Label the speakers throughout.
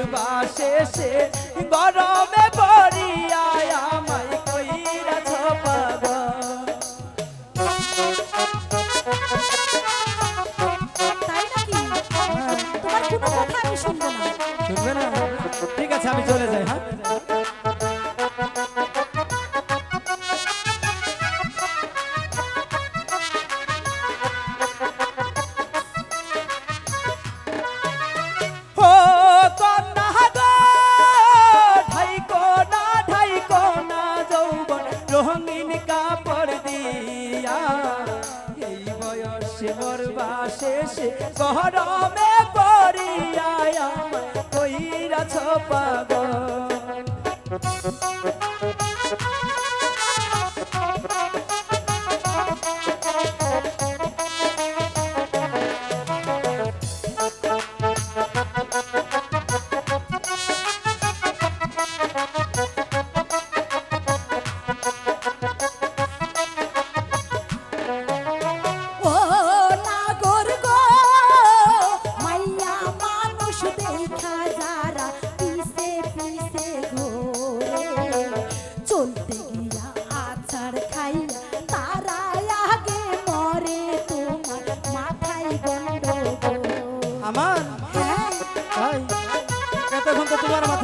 Speaker 1: সর্বাশেষে গরমে পড়িয়া আমায় কইরা ছপাগ ঠিক আছে আমি চলে যাই হ্যাঁ?
Speaker 2: Rome.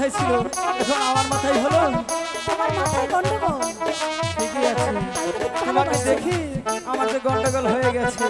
Speaker 2: মাথায়
Speaker 1: ছিল এখন আমার মাথায় হলো? ঠিকই আছে। তোমাকে দেখি আমার যে গন্ডগোল হয়ে গেছে।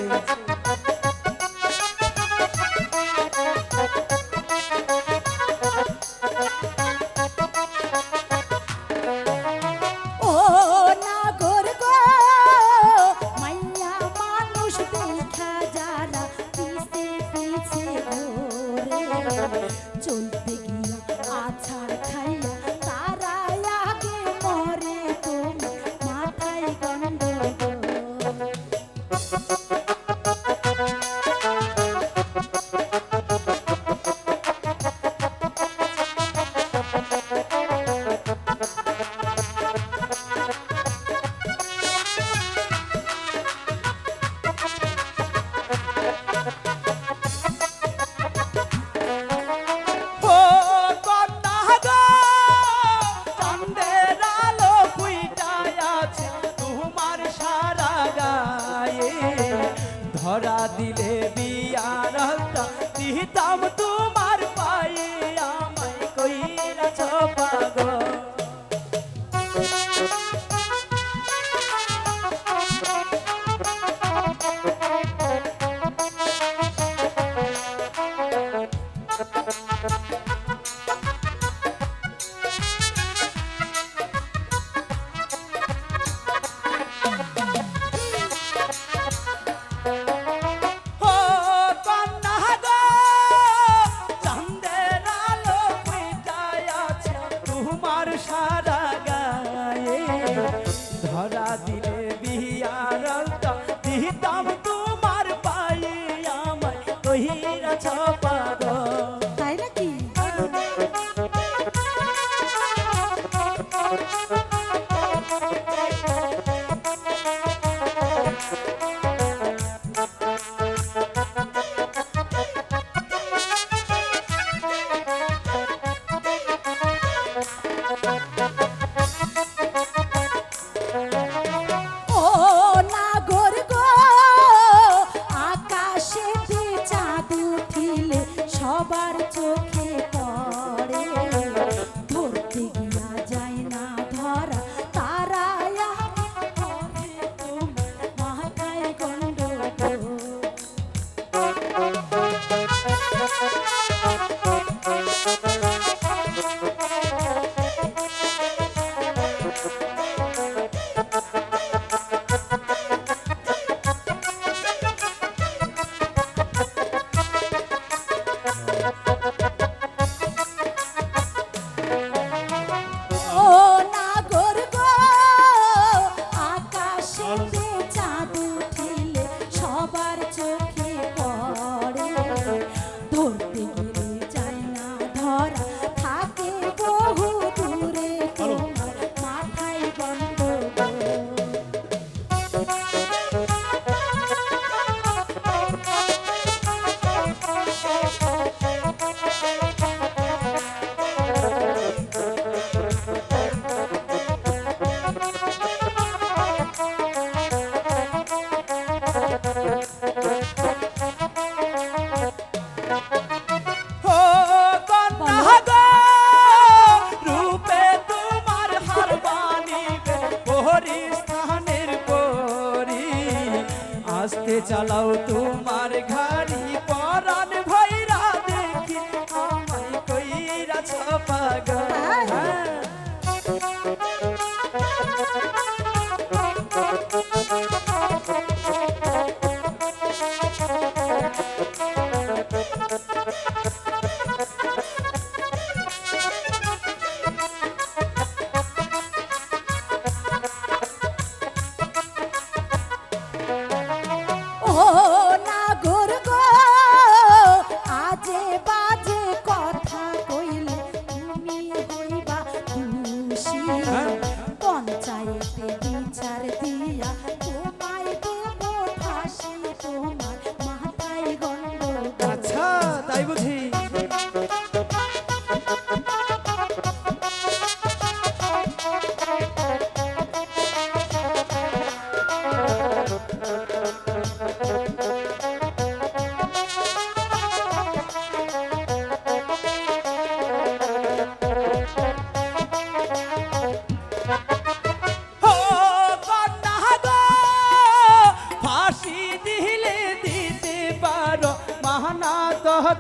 Speaker 2: ले चलाओ तुम्हार घरी पौराण भाई राधे की आमाई कोई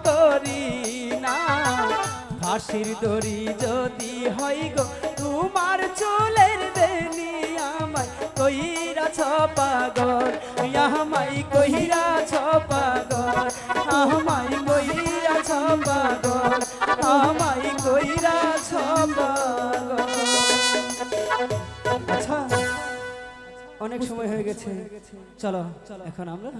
Speaker 2: তরি না।
Speaker 1: ফাঁসির দড়ি যদি হই গো, তোমার চুলের বেনি আমায় কইরা ছপাগর আমাই কইরা ছপাগর আমাই কইরা ছপাগর আমাই কইরা ছপা আচ্ছা অনেক সময় হয়ে গেছে। চলো, এখন আমরা